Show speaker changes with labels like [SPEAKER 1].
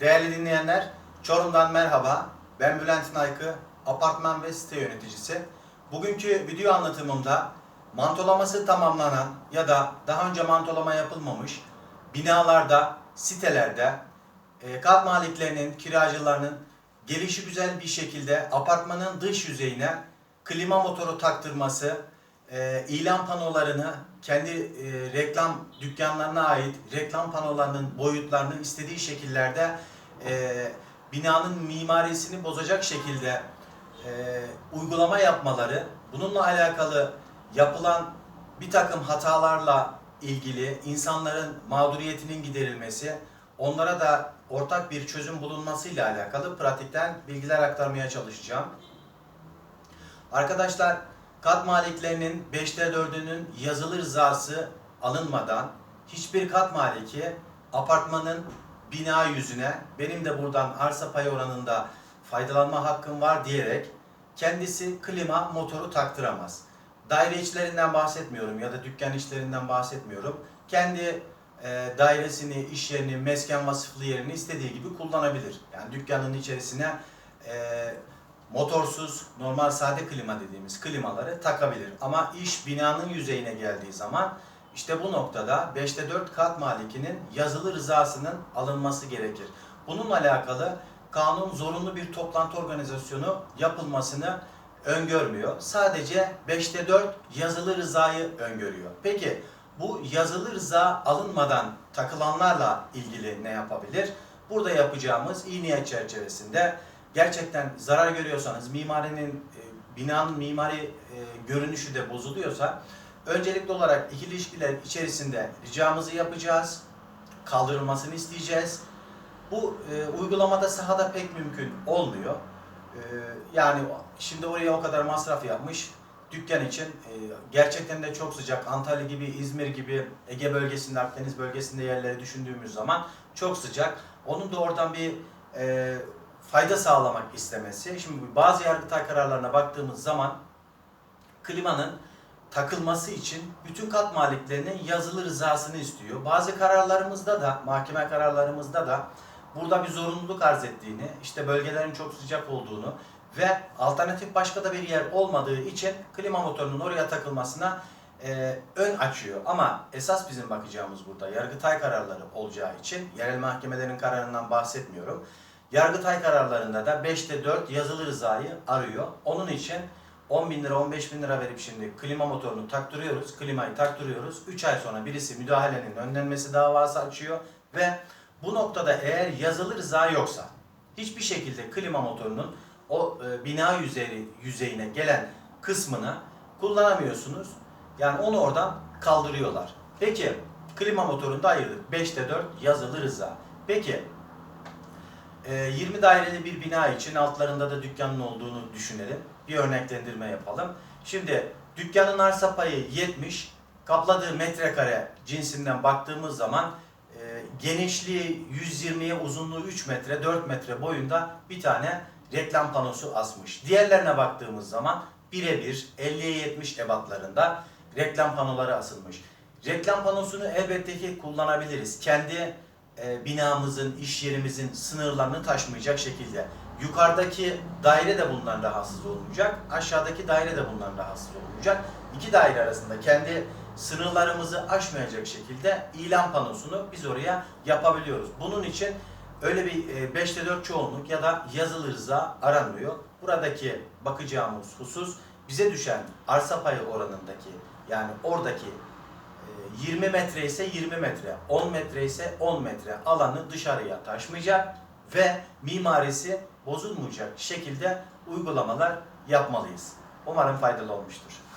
[SPEAKER 1] Değerli dinleyenler, Çorum'dan merhaba. Ben Bülent Naykı, apartman ve site yöneticisi. Bugünkü video anlatımımda mantolaması tamamlanan ya da daha önce mantolama yapılmamış binalarda, sitelerde e, kat maliklerinin, kiracılarının gelişi güzel bir şekilde apartmanın dış yüzeyine klima motoru taktırması, e, ilan panolarını kendi e, reklam dükkanlarına ait reklam panolarının boyutlarını istediği şekillerde e, binanın mimarisini bozacak şekilde e, uygulama yapmaları, bununla alakalı yapılan bir takım hatalarla ilgili insanların mağduriyetinin giderilmesi, onlara da ortak bir çözüm bulunmasıyla alakalı pratikten bilgiler aktarmaya çalışacağım. Arkadaşlar kat maliklerinin 5'te 4'ünün yazılı rızası alınmadan hiçbir kat maliki apartmanın bina yüzüne benim de buradan arsa payı oranında faydalanma hakkım var diyerek kendisi klima motoru taktıramaz. Daire içlerinden bahsetmiyorum ya da dükkan içlerinden bahsetmiyorum. Kendi e, dairesini, iş yerini, mesken vasıflı yerini istediği gibi kullanabilir. Yani dükkanın içerisine e, motorsuz, normal sade klima dediğimiz klimaları takabilir. Ama iş binanın yüzeyine geldiği zaman işte bu noktada 5'te 4 kat malikinin yazılı rızasının alınması gerekir. Bununla alakalı kanun zorunlu bir toplantı organizasyonu yapılmasını öngörmüyor. Sadece 5'te 4 yazılı rızayı öngörüyor. Peki bu yazılı rıza alınmadan takılanlarla ilgili ne yapabilir? Burada yapacağımız iyi niyet çerçevesinde gerçekten zarar görüyorsanız, mimarinin, e, binanın mimari e, görünüşü de bozuluyorsa öncelikli olarak ikili ilişkiler içerisinde ricamızı yapacağız, kaldırılmasını isteyeceğiz. Bu e, uygulamada sahada pek mümkün olmuyor. E, yani şimdi oraya o kadar masraf yapmış, dükkan için e, gerçekten de çok sıcak. Antalya gibi, İzmir gibi, Ege bölgesinde, Akdeniz bölgesinde yerleri düşündüğümüz zaman çok sıcak. Onun da oradan bir e, fayda sağlamak istemesi. Şimdi bazı yargıtay kararlarına baktığımız zaman klimanın takılması için bütün kat maliklerinin yazılı rızasını istiyor. Bazı kararlarımızda da, mahkeme kararlarımızda da burada bir zorunluluk arz ettiğini, işte bölgelerin çok sıcak olduğunu ve alternatif başka da bir yer olmadığı için klima motorunun oraya takılmasına e, ön açıyor. Ama esas bizim bakacağımız burada Yargıtay kararları olacağı için yerel mahkemelerin kararından bahsetmiyorum. Yargıtay kararlarında da 5'te 4 yazılı rızayı arıyor. Onun için 10 bin lira 15 bin lira verip şimdi klima motorunu taktırıyoruz. Klimayı taktırıyoruz. 3 ay sonra birisi müdahalenin önlenmesi davası açıyor ve bu noktada eğer yazılı rıza yoksa hiçbir şekilde klima motorunun o e, bina yüzeyi, yüzeyine gelen kısmını kullanamıyorsunuz. Yani onu oradan kaldırıyorlar. Peki klima motorunu da ayırdık. 5'te 4 yazılı rıza. Peki 20 daireli bir bina için altlarında da dükkanın olduğunu düşünelim. Bir örneklendirme yapalım. Şimdi dükkanın arsa payı 70, kapladığı metrekare cinsinden baktığımız zaman e, genişliği 120'ye uzunluğu 3 metre 4 metre boyunda bir tane reklam panosu asmış. Diğerlerine baktığımız zaman birebir 50'ye 70 ebatlarında reklam panoları asılmış. Reklam panosunu elbette ki kullanabiliriz. Kendi e, binamızın, iş yerimizin sınırlarını taşmayacak şekilde. Yukarıdaki daire de bundan rahatsız olmayacak. Aşağıdaki daire de bundan rahatsız olmayacak. İki daire arasında kendi sınırlarımızı aşmayacak şekilde ilan panosunu biz oraya yapabiliyoruz. Bunun için öyle bir e, 5'te 4 çoğunluk ya da yazılı rıza aranmıyor. Buradaki bakacağımız husus bize düşen arsa payı oranındaki yani oradaki e, 20 metre ise 20 metre, 10 metre ise 10 metre alanı dışarıya taşmayacak ve mimarisi bozulmayacak şekilde uygulamalar yapmalıyız. Umarım faydalı olmuştur.